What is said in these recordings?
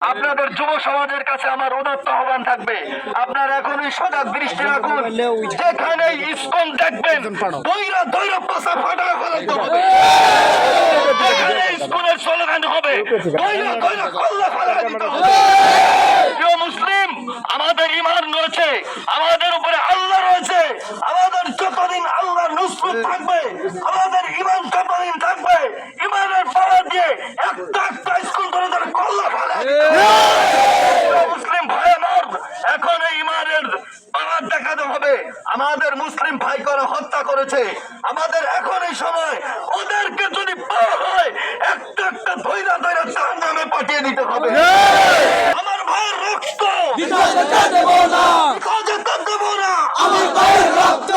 আপনাদের যুব সমাজের কাছে আমার উদাত্ত আহ্বান থাকবে। আপনারা এখনই সজাগ দৃষ্টি রাখুন। যেখানে ইস্কন দেখবেন দৈরা ফাটা হবে যেখানে ইস্কনের স্লোগান হবে দৈরা কল্লা হবে। প্রিয় মুসলিম, আমাদের ইমান রয়েছে, আমাদের উপরে আল্লাহ রয়েছে। আমাদের যতদিন আল্লাহ নুসরত থাকবে, আমাদের ইমান যতদিন থাকবে। ইমানের পাওয়া দিয়ে একটা একটা স্কুল ধরে ধরে কল্লা ফেলাই দিতে হবে। প্রিয় মুসলিম ভাই আমার এখন এই ইমানের পাওয়ার দেখাতে হবে আমাদের মুসলিম ভাই করে হত্যা করেছে। আমাদের এখন এই সময়। ওদেরকে যদি পাওয়া হয় একটা একটা ধৈরা ধৈরা তার নামে পাঠিয়ে দিতে হবে। আমার ভাইয়ের রক্ত। আমার ভাইয়ের রক্ত।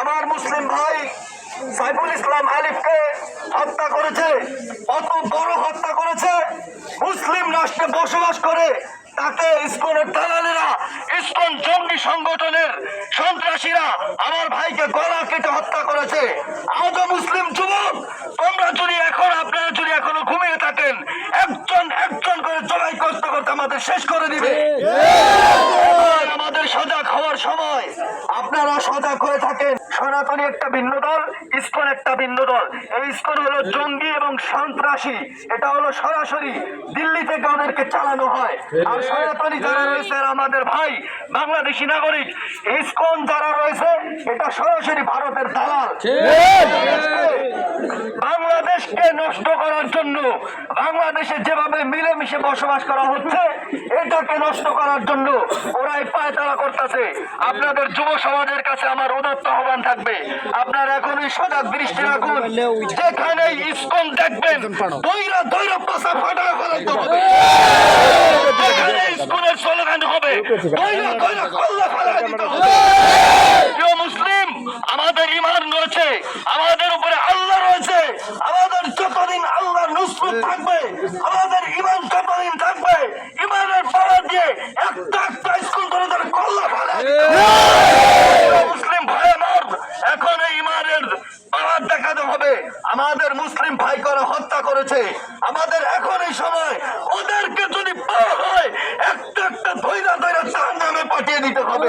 আমার মুসলিম ভাই সাইফুল ইসলাম আলিফকে হত্যা করেছে অত বড় হত্যা করেছে মুসলিম রাষ্ট্রে বসবাস করে তাকে ইস্কনের দালালেরা ইস্কন জঙ্গি সংগঠনের সন্ত্রাসীরা আমার ভাইকে গলা কেটে হত্যা করেছে। আজও মুসলিম যুবক তোমরা যদি এখন আপনারা যদি এখনও ঘুমিয়ে থাকেন একজন একজন করে জবাই করতে করতে আমাদের শেষ করে দিবে। আমাদের সজাগ হওয়ার সময় আপনারা সজাগ হয়ে থাকেন। সনাতনী একটা ভিন্ন দল, ইস্কন একটা ভিন্ন দল। এই ইস্কন হলো জঙ্গি এবং সন্ত্রাসী। এটা হলো সরাসরি দিল্লি থেকে চালানো হয়। আর সনাতনী যারা রয়েছে আমাদের ভাই, বাংলাদেশি নাগরিক। ইস্কন যারা রয়েছে, এটা সরাসরি ভারতের দালাল। বাংলাদেশকে নষ্ট করার জন্য বাংলাদেশে যেভাবে মিলেমিশে বসবাস করা হচ্ছে, এটাকে নষ্ট করার জন্য ওরাই পায়তারা করতেছে। আপনাদের যুব সমাজের কাছে আমার উদাত্ত আহ্বান থাকবে। আপনারা এখনই সজাগ দৃষ্টি রাখুন। যেখানে ইস্কন দেখবেন দৈরা ফাটা হবে যেখানে ইস্কনের স্লোগান হবে দৈরা কল্লা হবে। প্রিয় মুসলিম, আমাদের ইমান রয়েছে, আমাদের উপরে আল্লাহ রয়েছে। আমাদের যতদিন আল্লাহ নুসরত থাকবে, আমাদের আমাদের মুসলিম ভাই করে হত্যা করেছে। আমাদের এখন এই সময় ওদেরকে যদি পাওয়া হয় একটা একটা ধৈর্য ধৈর্য চার নামে পাঠিয়ে দিতে হবে।